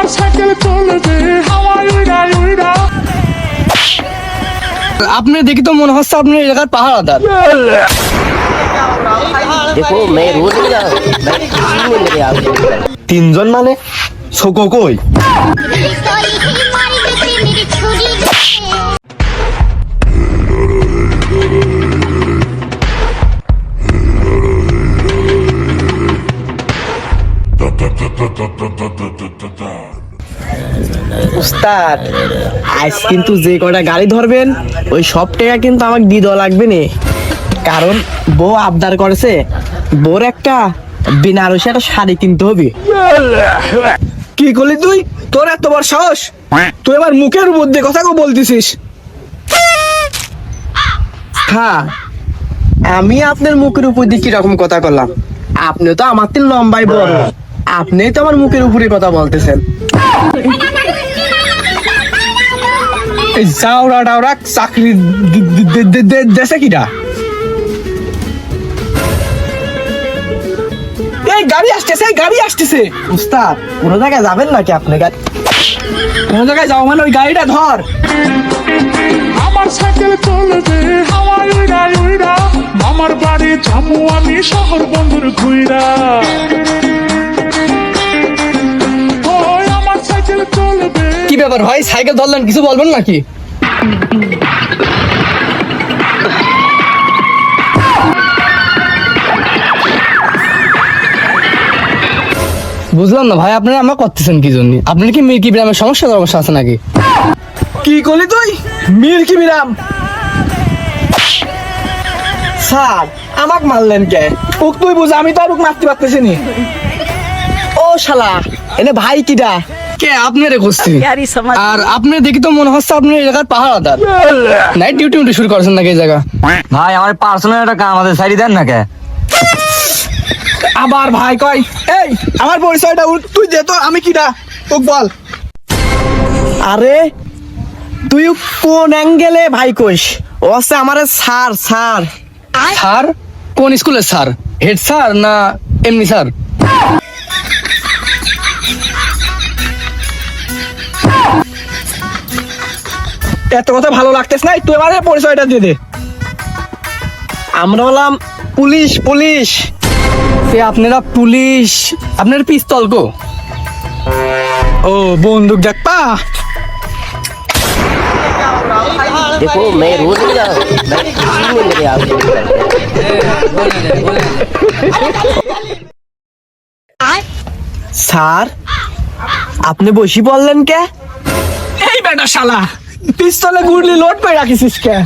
আমার সাইকেল চলবে আপনি দেখি তো মনে হচ্ছে আপনি এলাকার পাহাড়াদার দেখো মে তিনজন মানে? শোকো কই? উস্তাদ আজ কিন্তু যে কটা গাড়ি ধরবেন, ওই সব টাকা কিন্তু আমাকে দিয়ে দেওয়া লাগবে না। কারণ বউ আবদার করেছে বউর একটা বেনারসি একটা শাড়ি কিনতে হবে। কি করলি তুই? তোর এত বড় সাহস? তুই আমার মুখের দিয়ে কথা কো বলতেছিস। হ্যাঁ আমি আপনার মুখের উপর দিয়ে কীরকম কথা করলাম? আপনি তো আমার থেকে লম্বাই বড়। আপনি তো আমার মুখের উপরে কথা বলতেছেন। এই টাওরা চাকরি দেশে কিটা এই গাড়ি আসতেছে গাড়ি আসতেছে। উস্তাদ, কোন জায়গায় যাবেন নাকি আপনি গাড়ি কোন জায়গায় যাও মানে ওই গাড়িটা ধর। আমার সাইকেল চলবে হাওয়ায় উড়া উড়া মামার বাড়ি যাব আমি শহর বন্ধুর ঘুইরা। ব্যাপার ভাই? সাইকেল ধরলেন, কিছু বলবেন নাকি? বুঝলাম না ভাই, আপনারা আমার করতেছেন কি জন্য? আপনার কি মির্কি বিরামের সমস্যা সমস্যা আছে নাকি? কি করলি তুই? মির্কি বিরাম। স্যার, আমাকে মারলেন কে? ওক তুই বুঝ, আমি তো আর ওকে মারতে পারতেছি নি। ও শালা, এনে ভাই কিডা? কে আপনি রে খুঁজছি। আর আপনি দেখি তো মনে হচ্ছে আপনার এলাকার পাহাড়াদার নাইট ডিউটি উঠে শুরু করছেন নাকি এই জায়গা? ভাই আমার পার্সোনাল একটা কাম আছে সাইডে দেন না কে আবার ভাই কয় এই আমার পরিচয়টা উঠ, তুই দে তো আমি কিডা? তোক বল। আরে তুই কোন অ্যাঙ্গেলে ভাই কইস? ও আছে আমারে স্যার স্যার। স্যার? কোন স্কুলের স্যার? হেড স্যার না এমনি স্যার? এত কথা ভালো লাগতেছ না তুই আমার পরিচয়টা দিয়ে দে আমরা হলাম পুলিশ পুলিশ সে আপনারা পুলিশ আপনার পিস্তল গো ও বন্দুক দেখপা देखो मैं रोज नहीं जा मैं किसी में मेरे आप স্যার আপনি বসি বললেন কে এই বেটা শালা পিস্তলে গুড়লি লোড করে রাখিস কে?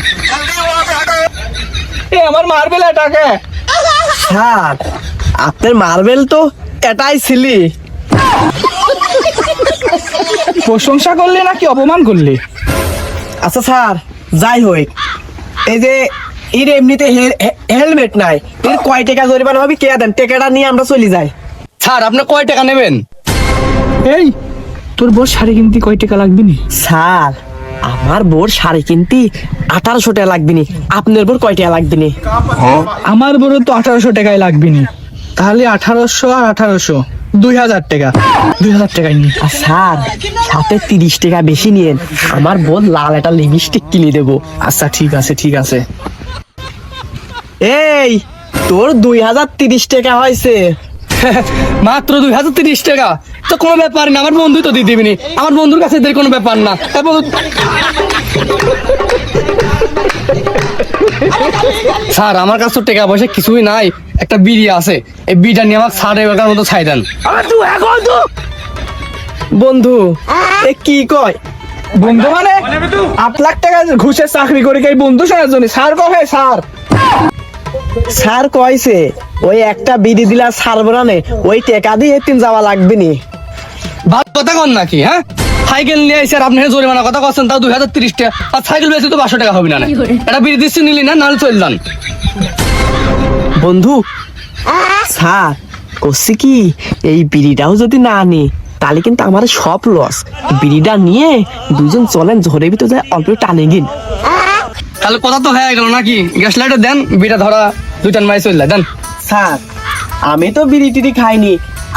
এ আমার মার্বেল এটাকে স্যার আপনার মার্বেল তো এটাই ছিলি প্রশংসা করলি নাকি অপমান করলি? আচ্ছা স্যার যাই হোক। এই যে এর এমনিতে হেলমেট নাই। এর কয় টাকা জরিমানা হবে কে দেন? টাকাটা নিয়ে আমরা চলে যাই। স্যার আপনি কয় টাকা নেবেন? এই তোর বস শাড়ি কিনতে কয় টাকা লাগবে নি? স্যার আমার বোর শাড়ি কিনতে আঠারোশো টাকা লাগবে নি আপনার বোর কয় টাকা লাগবে নি আমার বোর তো আঠারোশো টাকায় লাগবে নি তাহলে আঠারোশো আর আঠারোশো দুই হাজার টাকা। দুই হাজার টাকায় নি। স্যার সাথে তিরিশ টাকা বেশি নিয়েন। আমার বোন লাল একটা লিপস্টিক কিনে দেবো। আচ্ছা ঠিক আছে ঠিক আছে। এই তোর দুই হাজার তিরিশ টাকা হয়েছে। মাত্র দুই হাজার তিরিশ টাকা। তো কোনো ব্যাপার না আমার বন্ধু তো দিয়ে দিবিনি। আমার বন্ধুর কাছে এদের কোনো ব্যাপার না। তারপর স্যার আমার কাছে তো টাকা পয়সা কিছুই নাই একটা বিড়ি আছে। এই বিড়িটা নিয়ে আমার সাড়ে এগারোটার মতো ছাই দেন। বন্ধু এ কি কয়? বন্ধু মানে? আট লাখ টাকা ঘুষের চাকরি করে কি বন্ধু শোনার জন্য? স্যার কহে স্যার। স্যার কইছে ওই একটা বিধি দিলা স্যার বরানে ওই টাকা দিয়ে তিন যাওয়া লাগবে নি। ভালো কথা কন নাকি হ্যাঁ? সাইকেল নিয়ে আর আপনি জরিমানা কথা করছেন তাও দুই হাজার তিরিশ টাকা আর সাইকেল বেশি তো পাঁচশো টাকা হবে না এটা বিড়ি দিচ্ছি নিলি না নাহলে চললাম বন্ধু স্যার করছি কি এই বিড়িটাও যদি না আনি তাহলে কিন্তু আমার সব লস বিড়িটা নিয়ে দুজন চলেন ঝরে ভিতরে যায় অল্প টানে গিন। তাহলে কথা তো হয়ে গেল নাকি? গ্যাস লাইটার দেন বিড়া ধরা। দুইটান মাই চললে দেন। স্যার আমি তো বিড়ি টিড়ি খাইনি।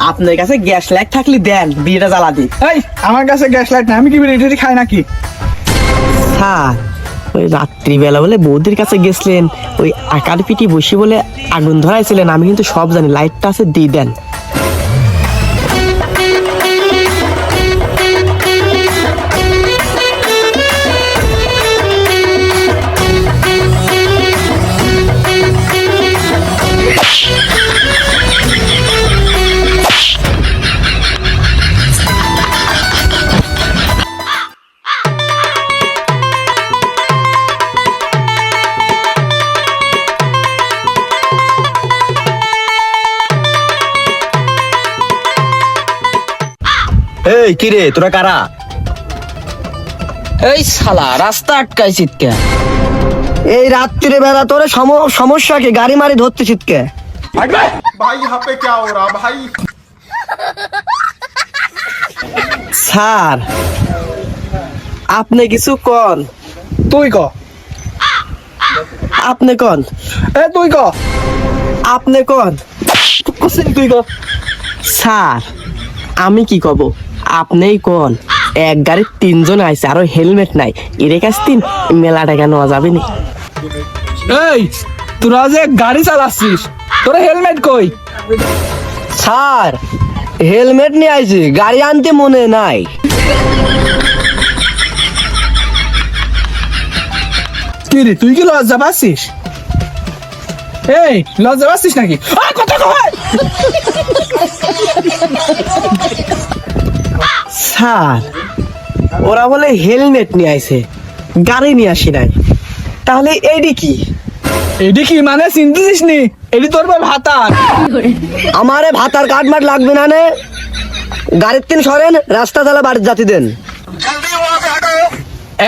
আপনার কাছে গ্যাস লাইট থাকলে দেন বিড়িটা জ্বালা দিই এই আমার কাছে গ্যাস লাইট না আমি কি বিড়ি টিড়ি খাই নাকি? হ্যাঁ ওই রাত্রিবেলা বলে বৌদির কাছে গেছিলেন ওই আকার পিটি বসি বলে আগুন ধরাইছিলেন আমি কিন্তু সব জানি লাইটটা আছে দিয়ে দেন। এই কিরে তোরা কারা? এই শালা রাস্তা আটকাইছি কে? এই রাত্রিরে বেলা তোর সমস্যা কি? গাড়ি মারি ধরতে ছিটকে স্যার আপনি কিছু কন? তুই ক। আপনি কন? এ তুই ক। আপনি কন? তুই ক। স্যার আমি কি কব? আপনিই কন? এক গাড়ির তিনজন আইছে আরও হেলমেট নাই। এর কাছ তিন মেলা টাকা নেওয়া যাবে নি। এই তোরা যে গাড়ি চালাচ্ছিস তোরা হেলমেট কই? স্যার হেলমেট নিয়ে আইছি গাড়ি আনতে মনে নাই। কি রে তুই কি লজ্জা পাচ্ছিস? এই লজ্জা পাচ্ছিস নাকি? আ, কথা কয় স্যার ওরা বলে হেলমেট নিয়ে আইছে গাড়ি নিয়ে আসি নাই। তাহলে এইডি কি? এটি কি মানে চিনতেছিস নি? এটি তোর ভাই ভাতার। আমারে ভাতার কাঠ মাঠ লাগবে না নে। গাড়ির তিন সরেন রাস্তা তালা বাড়ির জাতি দেন।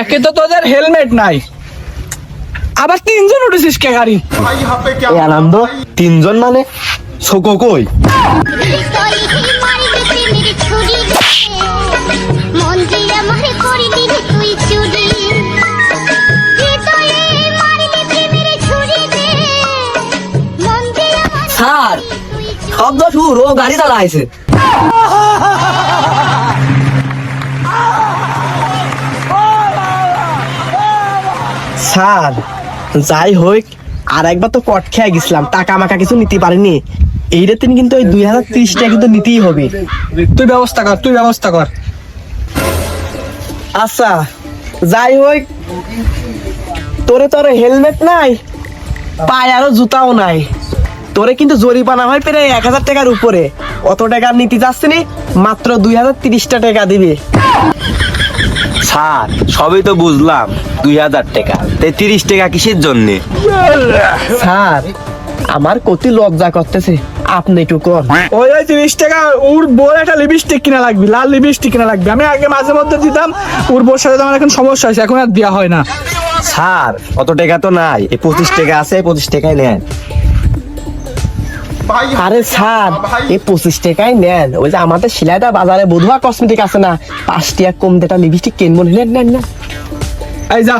একে তো তোদের হেলমেট নাই। আবার তিনজন উঠেছিস কে গাড়ি? এই আনন্দ তিনজন মানে? ছোকো কই? ছুরি মন দিয়ে আমার করে তুই চুরি। স্যার শব্দ সুর ও গাড়ি চালাইছে। স্যার যাই হোক আর একবার তো কট খেয়ে গেছিলাম টাকা মাকা কিছু নিতে পারিনি। এই রেতেন কিন্তু ওই দুই হাজার তিরিশ টাকা কিন্তু নিতেই হবে। তুই ব্যবস্থা কর তুই ব্যবস্থা কর। আচ্ছা যাই হোক তোরে তোর হেলমেট নাই পায়ে আরও জুতাও নাই। তোরে কিন্তু জরিমানা হয় প্রায় এক হাজার টাকার উপরে। অত টাকা নিতে যাচ্ছে নি মাত্র দুই হাজার তিরিশটা টাকা দিবে। স্যার সবই তো বুঝলাম দুই হাজার টাকা। তাই তিরিশ টাকা কিসের জন্যে? স্যার আমার কতি লজ্জা করতেছে। আপনি একটু কর ওই ওই তিরিশ টাকা ওর বোর একটা লিপস্টিক কিনা লাগবে লাল লিপস্টিক কিনা লাগবে। আমি আগে মাঝে মধ্যে দিতাম ওর বোর সাথে আমার এখন সমস্যা হয়েছে এখন আর দেওয়া হয় না। স্যার অত টাকা তো নাই। এই পঁচিশ টাকা আছে পঁচিশ টাকায় নেন। আরে স্যার এই পঁচিশ টাকাই নেন। ওই যে আমাদের সিলাইটা বাজারে বধুয়া কসমেটিক আছে না পাঁচ টাকা কম দেটা লিপস্টিক কিনবো। নেন নেন নেন। এই যা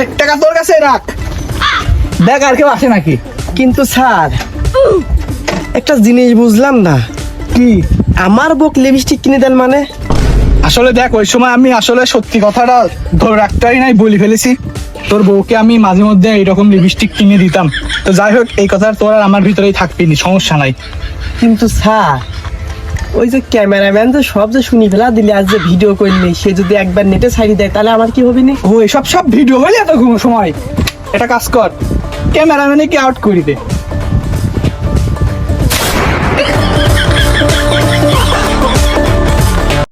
এক টাকা তোর কাছে রাখ। দেখ আর কেউ আসে নাকি? কিন্তু স্যার একটা জিনিস বুঝলাম না। কি আমার বুক লিপস্টিক কিনে দেন মানে? আসলে দেখ ওই সময় আমি আসলে সত্যি কথাটা ধরে রাখতেই নাই বলি ফেলেছি। তোর বউকে আমি মাঝে মধ্যে এইরকম লিপস্টিক কিনে দিতাম। তো যাই হোক এই কথা তোর আর আমার ভিতরেই থাকবি নি সমস্যা নাই। কিন্তু স্যার ওই যে ক্যামেরাম্যান যে সব যে শুনি ফেলা দিলে আজ যে ভিডিও করলে, সে যদি একবার নেটে ছাড়ি দেয়, তাহলে আমার কি হবে না? ও সব সব ভিডিও হলে এত ঘুম সময়। এটা কাজ কর। ক্যামেরাম্যানে কি আউট করি দে।